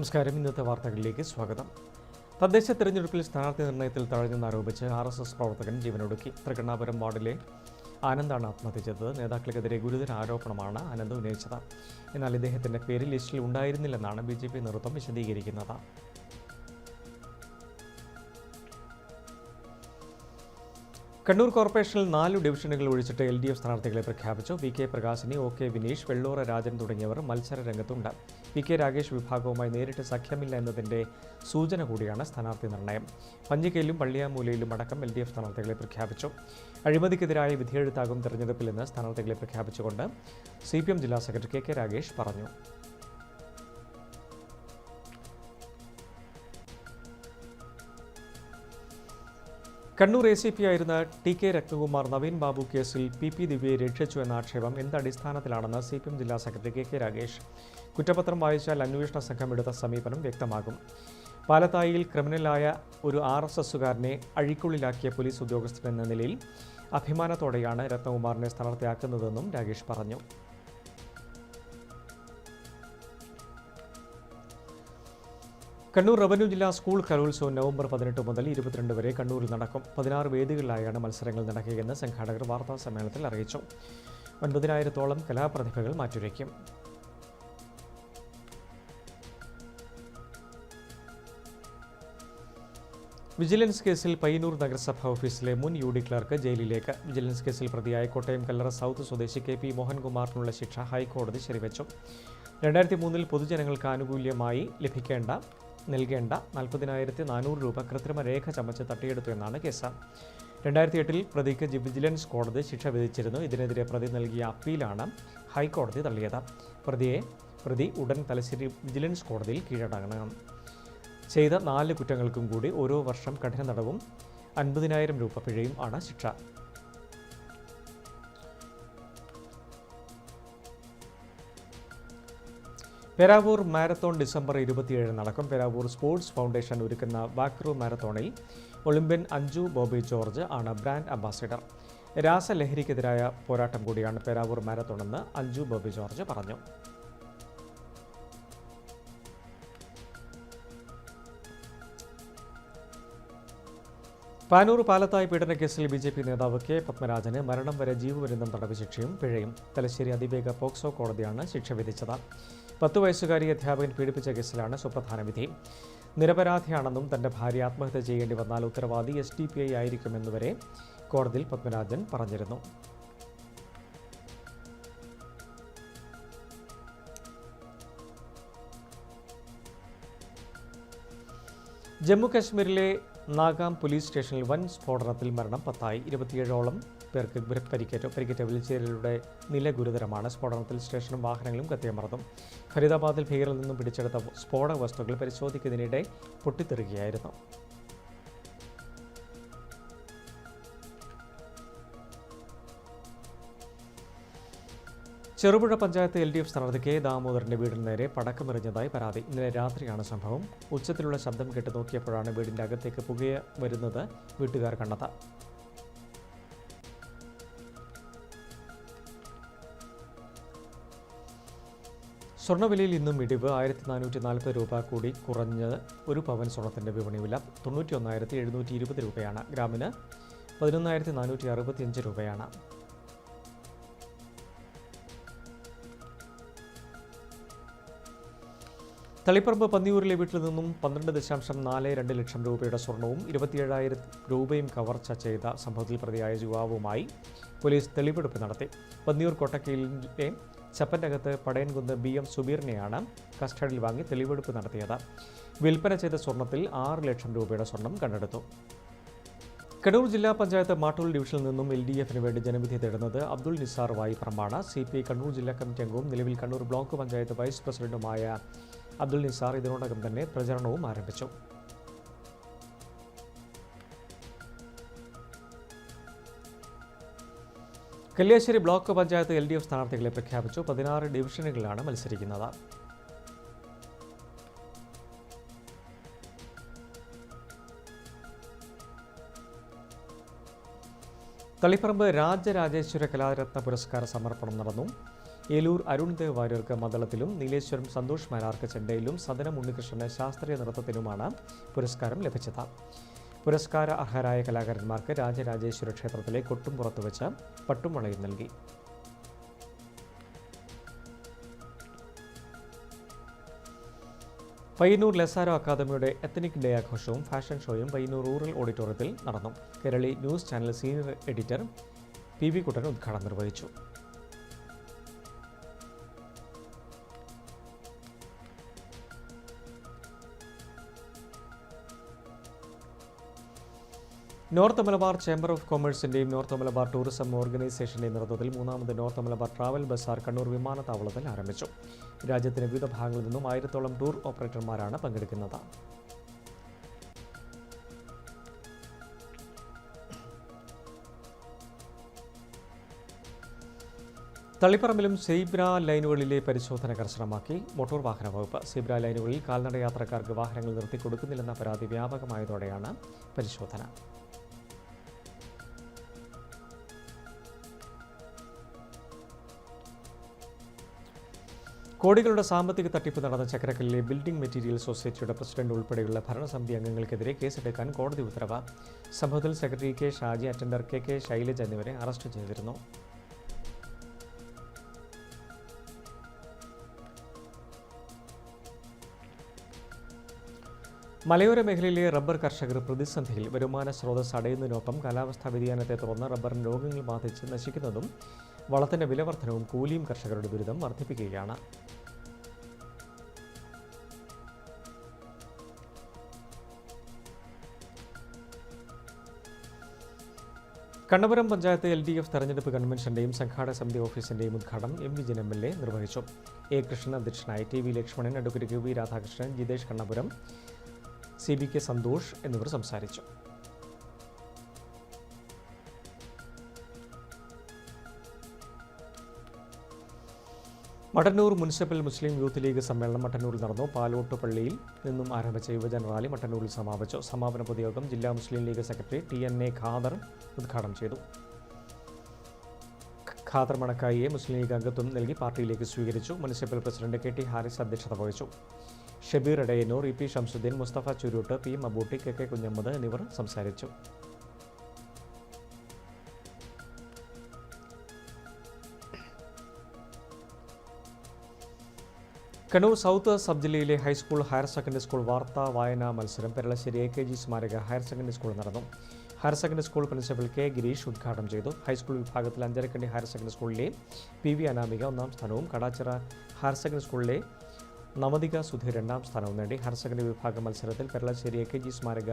നമസ്കാരം. ഇന്നത്തെ വാർത്തകളിലേക്ക് സ്വാഗതം. തദ്ദേശ തെരഞ്ഞെടുപ്പിൽ സ്ഥാനാർത്ഥി നിർണയത്തിൽ തഴഞ്ഞെന്നാരോപിച്ച് ആർ എസ് എസ് പ്രവർത്തകൻ ജീവനൊടുക്കി. തൃക്കണ്ണാപുരം വാർഡിലെ ആനന്ദാണ് ആത്മഹത്യ ചെയ്തത് നേതാക്കൾക്കെതിരെ ഗുരുതര ആരോപണമാണ് ആനന്ദ് ഉന്നയിച്ചത്. എന്നാൽ ഇദ്ദേഹത്തിന്റെ പേര് ലിസ്റ്റിൽ ഉണ്ടായിരുന്നില്ലെന്നാണ് ബി ജെ പി നേതൃത്വം വിശദീകരിക്കുന്നത്. കണ്ണൂർ കോർപ്പറേഷനിൽ നാല് ഡിവിഷനുകൾ ഒഴിച്ചിട്ട് എൽ ഡി എഫ് സ്ഥാനാർത്ഥികളെ പ്രഖ്യാപിച്ചു. V K Prakashini O K Vineesh Vellora Rajan തുടങ്ങിയവർ മത്സര രംഗത്തുണ്ട്. വി കെ രാഗേഷ് വിഭാഗവുമായി നേരിട്ട് സഖ്യമില്ല എന്നതിന്റെ സൂചന കൂടിയാണ് സ്ഥാനാർത്ഥി നിർണയം. പഞ്ഞിക്കയിലും പള്ളിയാമൂലയിലും അടക്കം എൽ ഡി എഫ് സ്ഥാനാർത്ഥികളെ പ്രഖ്യാപിച്ചു. അഴിമതിക്കെതിരായ വിധിയെഴുത്താകും തെരഞ്ഞെടുപ്പിൽ നിന്ന് സ്ഥാനാർത്ഥികളെ പ്രഖ്യാപിച്ചുകൊണ്ട് സി പി എം ജില്ലാ സെക്രട്ടറി കെ കെ രാഗേഷ് പറഞ്ഞു. കണ്ണൂർ എ സി പി ആയിരുന്ന ടി കെ രത്നകുമാർ നവീൻ ബാബു കേസിൽ പി പി ദിവ്യയെ രക്ഷിച്ചു എന്ന ആക്ഷേപം എന്ത് അടിസ്ഥാനത്തിലാണെന്ന് സി പി എം ജില്ലാ സെക്രട്ടറി കെ കെ രാഗേഷ് കുറ്റപത്രം വായിച്ചാൽ അന്വേഷണ സംഘം എടുത്ത സമീപനം വ്യക്തമാകും. പാലത്തായിൽ ക്രിമിനലായ ഒരു ആർ എസ് എസുകാരനെ അഴിക്കുള്ളിലാക്കിയ പോലീസ് ഉദ്യോഗസ്ഥൻ എന്ന നിലയിൽ അഭിമാനത്തോടെയാണ് രത്നകുമാറിനെ സ്ഥാനാർത്ഥിയാക്കുന്നതെന്നും രാഗേഷ് പറഞ്ഞു. കണ്ണൂർ റവന്യൂ ജില്ലാ സ്കൂൾ കലോത്സവം നവംബർ പതിനെട്ട് മുതൽ ഇരുപത്തിരണ്ട് വരെ കണ്ണൂരിൽ നടക്കും. പതിനാറ് വേദികളിലായാണ് മത്സരങ്ങൾ നടക്കുകയെന്ന് സംഘാടകർ വാർത്താ സമ്മേളനത്തിൽ അറിയിച്ചു. ഒൻപതിനായിരത്തോളം കലാപ്രതിഭകൾ മാറ്റുരയ്ക്കും. വിജിലൻസ് കേസിൽ പയ്യന്നൂർ നഗരസഭ ഓഫീസിലെ മുൻ യു ഡി ക്ലർക്ക് ജയിലിലേക്ക്. വിജിലൻസ് കേസിൽ പ്രതിയായ കോട്ടയം കല്ലറ സൗത്ത് സ്വദേശി കെ പി മോഹൻകുമാറിനുള്ള ശിക്ഷ ഹൈക്കോടതി ശരിവച്ചു. രണ്ടായിരത്തി മൂന്നിൽ പൊതുജനങ്ങൾക്ക് ആനുകൂല്യമായി ലഭിക്കേണ്ട നൽകേണ്ട നാൽപ്പതിനായിരത്തി നാനൂറ് രൂപ കൃത്രിമ രേഖ ചമച്ച് തട്ടിയെടുത്തു എന്നാണ് കേസ്. രണ്ടായിരത്തി എട്ടിൽ പ്രതിക്ക് വിജിലൻസ് കോടതി ശിക്ഷ വിധിച്ചിരുന്നു. ഇതിനെതിരെ പ്രതി നൽകിയ അപ്പീലാണ് ഹൈക്കോടതി തള്ളിയത്. പ്രതിയെ പ്രതി ഉടൻ തലശ്ശേരി വിജിലൻസ് കോടതിയിൽ കീഴടങ്ങണം. ചെയ്ത നാല് കുറ്റങ്ങൾക്കും കൂടി ഓരോ വർഷം കഠിന തടവും അൻപതിനായിരം രൂപ പിഴയും ആണ് ശിക്ഷ. പെരാവൂർ മാരത്തോൺ ഡിസംബർ ഇരുപത്തിയേഴ് നടക്കും. പെരാവൂർ സ്പോർട്സ് ഫൗണ്ടേഷൻ ഒരുക്കുന്ന വാക്രൂ മാരത്തോണിൽ ഒളിമ്പ്യൻ അഞ്ജു ബോബി ജോർജ് ആണ് ബ്രാൻഡ് അംബാസിഡർ. രാസലഹരിക്കെതിരായ പോരാട്ടം കൂടിയാണ് പെരാവൂർ മാരത്തോൺ എന്ന് അഞ്ജു ബോബി ജോർജ് പറഞ്ഞു. പാനൂർ പാലത്തായി പീഡനക്കേസിൽ ബി ജെ പി നേതാവ് കെ പത്മരാജന് മരണം വരെ ജീവപര്യന്തം തടവ് ശിക്ഷയും പിഴയും. തലശ്ശേരി അതിവേഗ പോക്സോ കോടതിയാണ് ശിക്ഷ വിധിച്ചത്. പത്ത് വയസ്സുകാരി അധ്യാപകൻ പീഡിപ്പിച്ച കേസിലാണ് സുപ്രധാന വിധി. നിരപരാധിയാണെന്നും തന്റെ ഭാര്യ ആത്മഹത്യ ചെയ്യേണ്ടി വന്നാൽ ഉത്തരവാദി എസ് ഡി പി ഐ ആയിരിക്കുമെന്നുവരെ കോടതിയിൽ പത്മരാജൻ പറഞ്ഞിരുന്നു. ജമ്മു കാശ്മീരിലെ നാഗാം പോലീസ് സ്റ്റേഷനിൽ വൻ സ്ഫോടനത്തിൽ മരണം പത്തായി. ഇരുപത്തിയേഴോളം പേർക്ക് പരിക്കേറ്റു പരിക്കേറ്റ വീൽചെയറിലൂടെ നില ഗുരുതരമാണ്. സ്ഫോടനത്തിൽ സ്റ്റേഷനും വാഹനങ്ങളും കത്തിയമർന്നു. ഫരീദാബാദിൽ ഭീകരിൽ നിന്നും പിടിച്ചെടുത്ത സ്ഫോടക വസ്തുക്കൾ പരിശോധിക്കുന്നതിനിടെ പൊട്ടിത്തെറുകയായിരുന്നു Cherupuzha panchayat L D F സ്ഥാനാർത്ഥി കെ ദാമോദരന്റെ വീടിന് നേരെ പടക്കമെറിഞ്ഞതായി പരാതി. ഇന്നലെ രാത്രിയാണ് സംഭവം. ഉച്ചത്തിലുള്ള ശബ്ദം കേട്ട് നോക്കിയപ്പോഴാണ് വീടിന്റെ അകത്തേക്ക് പുകയ വരുന്നത് വീട്ടുകാർ കണ്ടത്. സ്വർണവിലയിൽ ഇന്നും ഇടിവ് ആയിരത്തി നാനൂറ്റി നാൽപ്പത് രൂപ കൂടി കുറഞ്ഞ് ഒരു പവൻ സ്വർണത്തിന്റെ വിപണി വില തൊണ്ണൂറ്റി ഒന്നായിരത്തി എഴുന്നൂറ്റി ഇരുപത് രൂപയാണ്. ഗ്രാമിന് പതിനൊന്നായിരത്തി നാനൂറ്റി അറുപത്തിയഞ്ച് രൂപയാണ്. തളിപ്പറമ്പ് പന്നിയൂരിലെ വീട്ടിൽ നിന്നും പന്ത്രണ്ട് ദശാംശം നാല് രണ്ട് ലക്ഷം രൂപയുടെ സ്വർണവും ഇരുപത്തിയേഴായിരം രൂപയും കവർച്ച ചെയ്ത സംഭവത്തിൽ പ്രതിയായ യുവാവുമായി പോലീസ് തെളിവെടുപ്പ് നടത്തി. പന്നിയൂർ കൊട്ടക്കയിലെ ചപ്പന്റകത്ത് പടയൻകുന്ന് ബി എം സുബീറിനെയാണ് കസ്റ്റഡിയിൽ വാങ്ങി തെളിവെടുപ്പ് നടത്തിയത്. വിൽപ്പന ചെയ്ത സ്വർണത്തിൽ ആറ് ലക്ഷം രൂപയുടെ സ്വർണം കണ്ടെടുത്തു. കണ്ണൂർ ജില്ലാ പഞ്ചായത്ത് മാട്ടൂൽ ഡിവിഷനിൽ നിന്നും എൽ ഡി എഫിന് വേണ്ടി ജനവിധി തേടുന്നത് അബ്ദുൾ നിസാർ വായിപ്പറമ്പാണ് സി പി ഐ കണ്ണൂർ ജില്ലാ കമ്മിറ്റി അംഗവും നിലവിൽ കണ്ണൂർ ബ്ലോക്ക് പഞ്ചായത്ത് വൈസ് പ്രസിഡന്റുമായ അബ്ദുൾ നിസാർ ഇതിനോടകം തന്നെ പ്രചരണവും ആരംഭിച്ചു. Kalliasseri block panchayat L D F സ്ഥാനാർത്ഥികളെ പ്രഖ്യാപിച്ചു. പതിനാറ് ഡിവിഷനുകളിലാണ് മത്സരിക്കുന്നത്. തളിപ്പറമ്പ് രാജരാജേശ്വര കലാരത്ന പുരസ്കാര സമർപ്പണം നടന്നു. ഏലൂർ അരുൺദേവ് വാര്യർക്ക് മദളത്തിലും നീലേശ്വരം സന്തോഷ് മാരാർക്ക് ചെണ്ടയിലും സദനം ഉണ്ണികൃഷ്ണന് ശാസ്ത്രീയ നൃത്തത്തിനുമാണ് പുരസ്കാരം ലഭിച്ചത്. പുരസ്കാര അർഹരായ കലാകാരന്മാർക്ക് രാജരാജേശ്വര ക്ഷേത്രത്തിലെ കൊട്ടുംപുറത്ത് വെച്ച് പട്ടുമളയും നൽകി. പയ്യന്നൂർ ലെസാരോ അക്കാദമിയുടെ എത്തനിക് ഡേ ആഘോഷവും ഫാഷൻ ഷോയും പയ്യന്നൂർ റൂറൽ ഓഡിറ്റോറിയത്തിൽ നടന്നു. Kerali news channel senior editor P V Kuttan ഉദ്ഘാടനം നിർവഹിച്ചു. നോർത്ത് മലബാർ ചേംബർ ഓഫ് കൊമേഴ്സിന്റെയും നോർത്ത് മലബാർ ടൂറിസം ഓർഗനൈസേഷന്റെയും നേതൃത്വത്തിൽ മൂന്നാമത് north Malabar travel bazaar Kannur വിമാനത്താവളത്തിൽ ആരംഭിച്ചു. രാജ്യത്തിന്റെ വിവിധ ഭാഗങ്ങളിൽ നിന്നും ആയിരത്തോളം ടൂർ ഓപ്പറേറ്റർമാരാണ് പങ്കെടുക്കുന്നത്. തളിപ്പറമ്പിലും സീബ്ര ലൈനുകളിലെ പരിശോധന കർശനമാക്കി. മോട്ടോർ വാഹന വകുപ്പ് സീബ്ര ലൈനുകളിൽ കാൽനട യാത്രക്കാർക്ക് വാഹനങ്ങൾ നിർത്തിക്കൊടുക്കുന്നില്ലെന്ന പരാതി വ്യാപകമായതോടെയാണ് പരിശോധന. കോടികളുടെ സാമ്പത്തിക തട്ടിപ്പ് നടന്ന ചക്രക്കല്ലിലെ ബിൽഡിംഗ് മെറ്റീരിയൽ സൊസൈറ്റിയുടെ പ്രസിഡന്റ് ഉൾപ്പെടെയുള്ള ഭരണസമിതി അംഗങ്ങൾക്കെതിരെ കേസെടുക്കാൻ കോടതി ഉത്തരവ്. സംഭവത്തിൽ secretary K Shaji attender K K Shailaj എന്നിവരെ അറസ്റ്റ് ചെയ്തിരുന്നു. മലയോര മേഖലയിലെ റബ്ബർ കർഷകർ പ്രതിസന്ധിയിൽ വരുമാന സ്രോതസ് അടയുന്നതിനൊപ്പം കാലാവസ്ഥാ വ്യതിയാനത്തെ തുടർന്ന് റബ്ബറിന് രോഗങ്ങൾ ബാധിച്ച് നശിക്കുന്നതും വളത്തിന്റെ വിലവർദ്ധനവും കൂലിയും കർഷകരുടെ ദുരിതം വർദ്ധിപ്പിക്കുകയാണ്. Kannapuram panchayat L D F തെരഞ്ഞെടുപ്പ് കൺവെൻഷന്റെയും സംഘാടക സമിതി ഓഫീസിന്റെയും ഉദ്ഘാടനം M Vijayan M L A നിർവഹിച്ചു. എ കൃഷ്ണൻ അധ്യക്ഷനായി T V Lakshmanan advocate K V Radhakrishnan Jithesh Kannapuram C B K Santhosh എന്നിവർ സംസാരിച്ചു. Mattannur municipal Muslim youth league സമ്മേളനം മട്ടന്നൂരിൽ നടന്നു. പാലോട്ട് പള്ളിയിൽ നിന്നും ആരംഭിച്ച യുവജന റാലി മട്ടന്നൂരിൽ സമാപിച്ചു. സമാപന പൊതുയോഗം ജില്ലാ Muslim league secretary T N A Khader ഉദ്ഘാടനം ചെയ്തു. ഖാദർ മണക്കായിയെ മുസ്ലിം ലീഗ് അംഗത്വം നൽകി പാർട്ടിയിലേക്ക് സ്വീകരിച്ചു. Municipal president K T Haris അധ്യക്ഷത വഹിച്ചു. Shabeer Adayanur E P Shamsuddin Musthafa Churoot P Mabootty K K Kunhammad എന്നിവർ സംസാരിച്ചു. കണ്ണൂർ സൗത്ത് സബ് ജില്ലയിലെ high school higher secondary school വാർത്താ വായനാ മത്സരം പെരളശ്ശേരി എ കെ ജി സ്മാരക ഹയർ സെക്കൻഡറി സ്കൂൾ നടന്നു. Higher secondary school principal K Gireesh ഉദ്ഘാടനം ചെയ്തു. ഹൈസ്കൂൾ വിഭാഗത്തിൽ അഞ്ചരക്കണ്ടി ഹയർ സെക്കൻഡറി സ്കൂളിലെ പി വി അനാമിക ഒന്നാം സ്ഥാനവും കടാച്ചിറ ഹയർ സെക്കൻഡറി സ്കൂളിലെ നവതിക സുധീർ രണ്ടാം സ്ഥാനവും നേടി. ഹയർ സെക്കൻഡറി വിഭാഗ മത്സരത്തിൽ പെരളശ്ശേരി എ കെ ജി സ്മാരക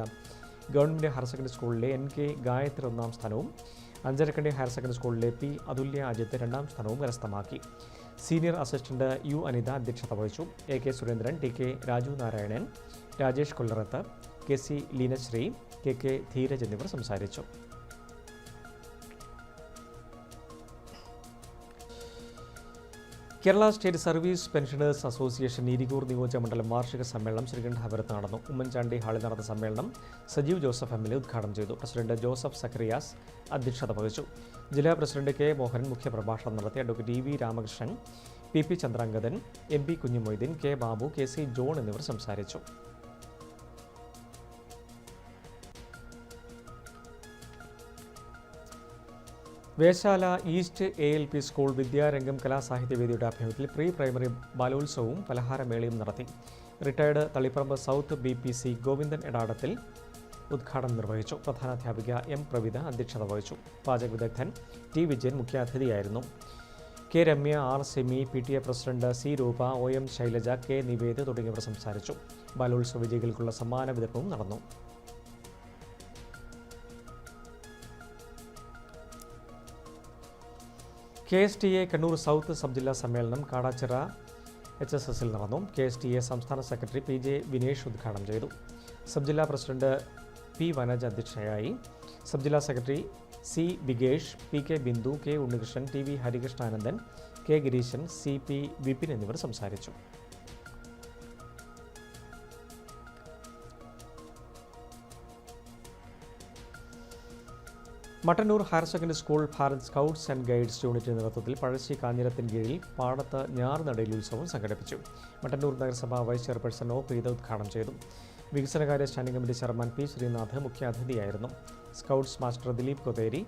ഗവൺമെന്റ് ഹയർ സെക്കൻഡറി സ്കൂളിലെ എൻ കെ ഗായത്രി ഒന്നാം സ്ഥാനവും അഞ്ചരക്കണ്ടി ഹയർ സെക്കൻഡറി സ്കൂളിലെ പി അതുല്യ അജിത്ത് രണ്ടാം സ്ഥാനവും കരസ്ഥമാക്കി. സീനിയർ അസിസ്റ്റന്റ് യു അനിത അധ്യക്ഷത വഹിച്ചു. A K Surendran T K Raju Narayanan Rajesh Kollarath K C Leenasree K K Dheeraj എന്നിവർ സംസാരിച്ചു. Kerala state service pensioners association Irikkur നിയോജകമണ്ഡലം വാർഷിക സമ്മേളനം ശ്രീകണ്ഠാപുരത്ത് നടന്നു. ഉമ്മൻചാണ്ടി ഹാളിൽ നടന്ന സമ്മേളനം Sajeev Joseph M L A ഉദ്ഘാടനം ചെയ്തു. പ്രസിഡന്റ് ജോസഫ് സക്രിയാസ് അധ്യക്ഷത വഹിച്ചു. ജില്ലാ പ്രസിഡന്റ് കെ മോഹൻ മുഖ്യപ്രഭാഷണം നടത്തി. Advocate D V Ramakrishnan P P Chandrangadhan M P Kunhumoideen K Babu K C John എന്നിവർ സംസാരിച്ചു. Veshala east A L P school Vidyarangam കലാസാഹിത്യവേദിയുടെ ആഭിമുഖ്യത്തിൽ പ്രീ പ്രൈമറി ബാലോത്സവവും പലഹാരമേളയും നടത്തി. Retired Taliparamba south B P C Govindan Edatathil ഉദ്ഘാടനം നിർവഹിച്ചു. പ്രധാനാധ്യാപിക M Pravitha അധ്യക്ഷത വഹിച്ചു. പാചക വിദഗ്ധൻ T Vijayan മുഖ്യാതിഥിയായിരുന്നു. K Ramya R Semi P T A president C Roopa O M Shailaja K Nived തുടങ്ങിയവർ സംസാരിച്ചു. ബാലോത്സവ വിജയികൾക്കുള്ള സമ്മാന വിതരണവും നടന്നു. K S T A Kannur south sub ജില്ലാ സമ്മേളനം കാടാച്ചിറ എച്ച് എസ് എസിൽ നടന്നു. കെ എസ് ടി എ സംസ്ഥാന സെക്രട്ടറി പി ജെ വിനേഷ് ഉദ്ഘാടനം ചെയ്തു. സബ് ജില്ലാ പ്രസിഡന്റ് പി വനജ അധ്യക്ഷയായി. സബ് ജില്ലാ secretary C Bigesh P K Bindu K Unnikrishnan T V Harikrishnanandan K Gireesan C P Vipin എന്നിവർ സംസാരിച്ചു. Mattannur higher secondary school Bharat scouts and guides യൂണിറ്റിന്റെ നേതൃത്വത്തിൽ പഴശ്ശി കാഞ്ഞിരത്തിന് കീഴിൽ പാടത്ത് ഞാറുനടയിൽ ഉത്സവം സംഘടിപ്പിച്ചു. മട്ടന്നൂർ നഗരസഭ വൈസ് ചെയർപേഴ്സൺ ഒ പ്രീത ഉദ്ഘാടനം ചെയ്തു. വികസനകാര്യ standing committee chairman P Sreenath മുഖ്യാതിഥിയായിരുന്നു. Scouts master Dileep Kotheri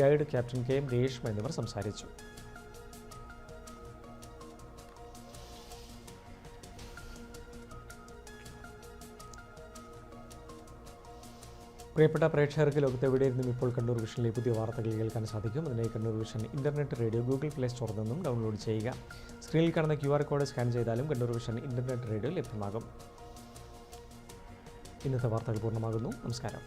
guide captain K M Reshma എന്നിവർ സംസാരിച്ചു. പ്രിയപ്പെട്ട പ്രേക്ഷകർക്ക് ലോകത്തെവിടെയിരുന്നും ഇപ്പോൾ കണ്ണൂർ വിഷനിലെ പുതിയ വാർത്തകൾ കേൾക്കാൻ സാധിക്കും. അതിനായി Kannur vision internet radio Google play സ്റ്റോറിൽ നിന്നും ഡൗൺലോഡ് ചെയ്യുക. സ്ക്രീനിൽ കാണുന്ന ക്യു ആർ കോഡ് സ്കാൻ ചെയ്താലും കണ്ണൂർ വിഷൻ ഇന്റർനെറ്റ് റേഡിയോ ലഭ്യമാകും. ഇന്നത്തെ വാർത്തകൾ പൂർണമാകുന്നു. നമസ്കാരം.